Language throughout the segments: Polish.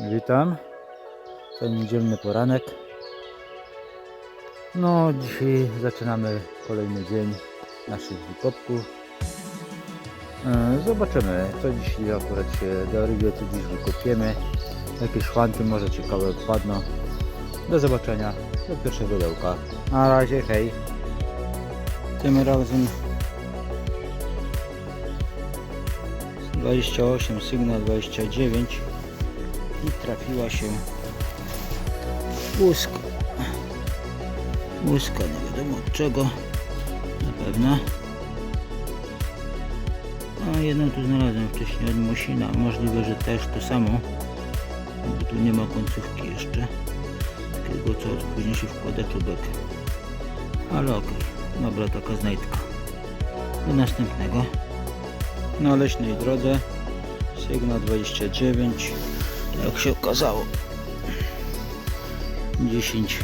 Witam. To niedzielny poranek. No, dzisiaj zaczynamy kolejny dzień naszych wykopków. E, Zobaczymy, co dzisiaj akurat się dorwie, co dziś wykopiemy. Jakieś szwanty może ciekawe wpadną. Do zobaczenia, do pierwszego dołka. Na razie, hej. Tym razem 28, sygnał 29 i trafiła się łuska. Łuska, nie wiadomo od czego, na pewno. A jedną tu znalazłem wcześniej od Mosina, możliwe, że też to samo, bo tu nie ma końcówki jeszcze, takiego co później się wkłada czubek. Ale okej, dobra taka znajdka. Do następnego. Na leśnej drodze, sygnał 29, jak się okazało? 10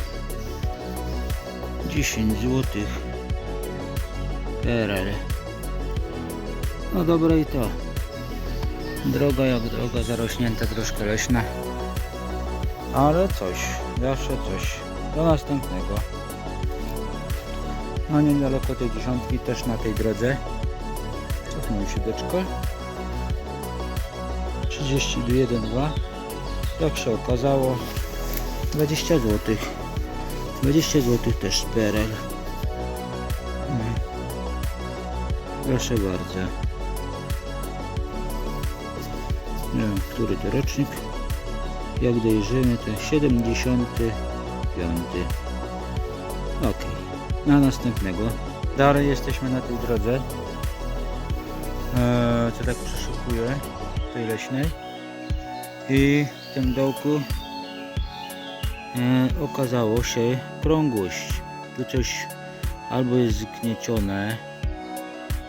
10 złotych. PRL no dobre i to. Droga jak droga zarośnięta troszkę leśna. Ale coś zawsze coś. Do następnego. No niedaleko tej dziesiątki też na tej drodze. Cofnął się deczko 31,2 jak się okazało 20 zł 20 zł też z PRL Mm. proszę bardzo. Nie wiem który to rocznik. Jak dojrzymy to 75 ok na następnego. Dalej jesteśmy na tej drodze. Eee, co tak przeszukuję tej leśnej. I w tym dołku e, okazało się krągłość. Tu coś albo jest zgniecione.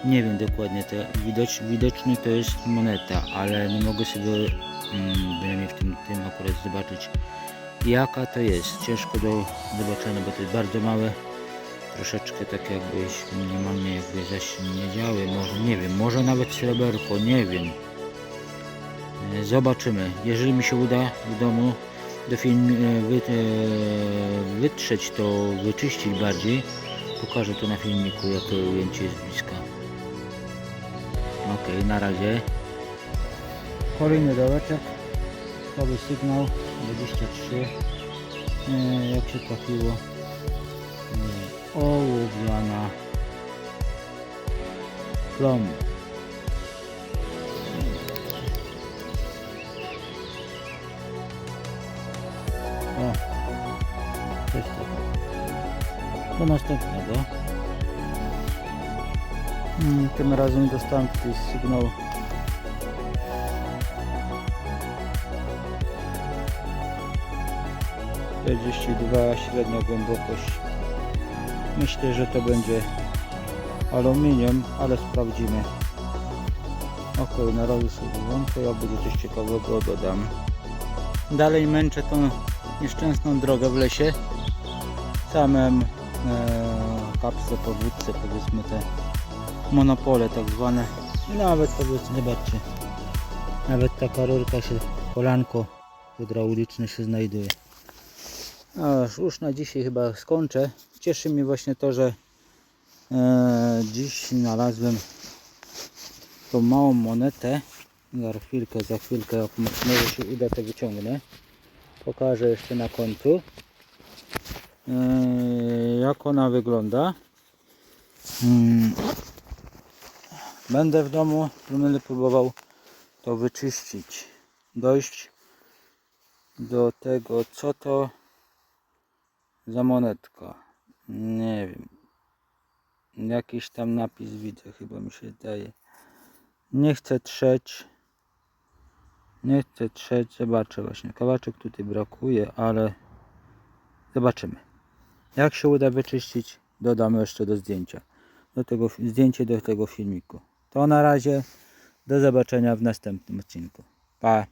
Nie wiem dokładnie to widocz, widocznie to jest moneta ale nie mogę sobie mm, bynajmniej w tym, tym akurat zobaczyć jaka to jest. Ciężko do zobaczenia bo to jest bardzo małe. Troszeczkę tak jakbyś minimalnie jakby zaśniedziały może nie wiem może nawet sreberko nie wiem Zobaczymy. Jeżeli mi się uda w domu do film, e, wy, e, wytrzeć to, wyczyścić bardziej, pokażę to na filmiku, jakie ujęcie jest bliska. Ok, na razie. Kolejny dołeczek. Nowy sygnał 23. E, Jak się trafiło? E, Ołowiana plomba. Do następnego. Mm, Tym razem dostałem tutaj sygnał dwa średnia głębokość. Myślę, że to będzie aluminium, ale sprawdzimy. Ok, na razie sobie włączę, jak będzie coś ciekawego dodam. Dalej męczę tą nieszczęsną drogę w lesie. Samym kapsle po wódce, powiedzmy te monopole tak zwane. I nawet powiedzmy, zobaczcie, nawet taka rurka się, kolanko hydrauliczne się znajduje. No, już na dzisiaj chyba skończę. Cieszy mnie właśnie to, że e, dziś znalazłem tą małą monetę. Za chwilkę, za chwilkę, jak może się uda, to wyciągnę. Pokażę jeszcze na końcu. Jak ona wygląda. Mm. Będę w domu, będę próbował to wyczyścić. Dojść do tego, co to za monetka. Nie wiem. Jakiś tam napis widzę, chyba mi się zdaje. Nie chcę trzeć. Nie chcę trzeć, zobaczę właśnie. Kawałeczek tutaj brakuje, ale zobaczymy. Jak się uda wyczyścić, dodam jeszcze do zdjęcia. Do tego zdjęcie do tego filmiku. To na razie. Do zobaczenia w następnym odcinku. Pa!